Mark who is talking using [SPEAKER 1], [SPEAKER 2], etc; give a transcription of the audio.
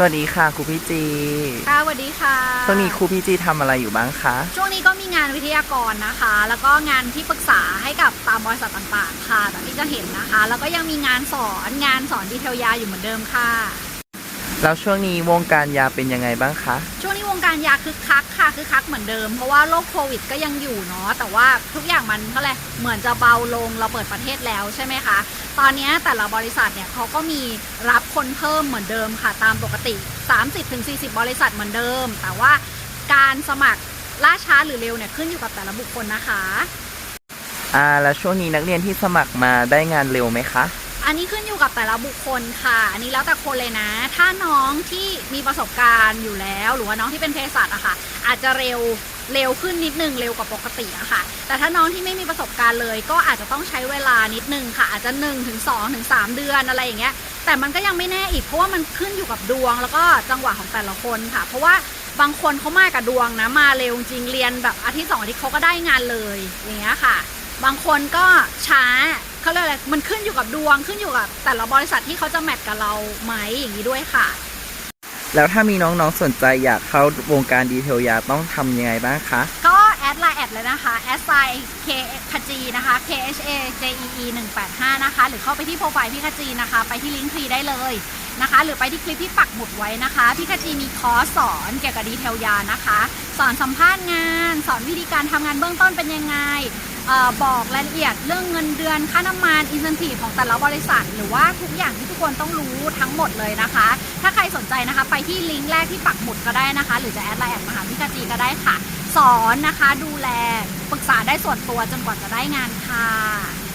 [SPEAKER 1] สวัสดีค่ะครูพี่จี
[SPEAKER 2] ค่ะสวัสดีค่ะ
[SPEAKER 1] ช่วงนี้ครูพี่จีทำอะไรอยู่บ้างคะ
[SPEAKER 2] ช่วงนี้ก็มีงานวิทยากรนะคะ แล้วก็งานที่ปรึกษาให้กับตามบริษัทต่างๆ ค่ะแบบที่จะเห็นนะคะ แล้วก็ยังมีงานสอนงานสอนดีเทลยาอยู่เหมือนเดิมค่ะ
[SPEAKER 1] แล้วช่วงนี้วงการยาเป็นยังไงบ้างคะ
[SPEAKER 2] ช่วงนี้วงการยาคึกคักค่ะคึกคักเหมือนเดิม เพราะว่าโรคโควิดก็ยังอยู่เนาะแต่ว่าทุกอย่างมันก็เลยเหมือนจะเบาลงเราเปิดประเทศแล้วใช่ไหมคะ ตอนนี้แต่ละบริษัทเนี่ยเขาก็มีรับคนเพิ่มเหมือนเดิมค่ะตามปกติ 30-40 บริษัทเหมือนเดิม แต่ว่าการสมัครล่าช้าหรือเร็วเนี่ยขึ้นอยู่กับแต่ละบุคคลนะคะ
[SPEAKER 1] อ่าแล้วช่วงนี้นักเรียนที่สมัครมาได้งานเร็วไหมคะ
[SPEAKER 2] อันนี้ขึ้นอยู่กับแต่ละบุคคลค่ะ อันนี้แล้วแต่คนเลยนะ ถ้าน้องที่มีประสบการณ์อยู่แล้ว หรือว่าน้องที่เป็นเภสัชอะค่ะ อาจจะเร็วเร็วขึ้นนิดนึงเร็วกว่าปกติอะค่ะ แต่ถ้าน้องที่ไม่มีประสบการณ์เลย ก็อาจจะต้องใช้เวลานิดนึงค่ะ อาจจะ1ถึง2ถึง3เดือนอะไรอย่างเงี้ย แต่มันก็ยังไม่แน่อีกเพราะว่ามันขึ้นอยู่กับดวง แล้วก็จังหวะของแต่ละคนค่ะ เพราะว่าบางคนเขามากับดวงนะมาเร็วจริงเรียนแบบอาทิตย์สองอาทิตย์เขาก็ได้งานเลยอย่างเงี้ยค่ะ บางคนก็ช้า เขาเรียกอะไรมันขึ้นอยู่กับดวงขึ้นอยู่กับ แต่ละบริษัทที่เขาจะแมทกับเราไหมอย่างนี้ด้วยค่ะ
[SPEAKER 1] แล้วถ้ามีน้องๆสนใจอยากเข้าวงการดีเทลยาต้องทำยังไงบ้างคะ
[SPEAKER 2] ก็แอดไลน์แอดเลยนะคะแอดไซน์ K คจีนะคะ K H A J E E 185นะคะ หรือเข้าไปที่โปรไฟล์พี่คจีนะคะ ไปที่ลิงก์ทรีได้เลยนะคะ หรือไปที่คลิปที่ปักหมุดไว้นะคะ พี่คจีมีคอร์สสอนเกี่ยวกับดีเทลยานะคะ สอนสัมภาษณ์งาน สอนวิธีการทำงานเบื้องต้นเป็นยังไงเออ บอกรายละเอียดเรื่องเงินเดือนค่าน้ำมันอินสันทีของแต่ละบริษัท หรือว่าทุกอย่างที่ทุกคนต้องรู้ทั้งหมดเลยนะคะ ถ้าใครสนใจนะคะ ไปที่ลิงก์แรกที่ปักหมุดก็ได้นะคะ หรือจะแอดไลน์แอดมหาพี่กาจีก็ได้ค่ะ สอนนะคะดูแลปรึกษาได้ส่วนตัวจนกว่าจะได้งานค่ะ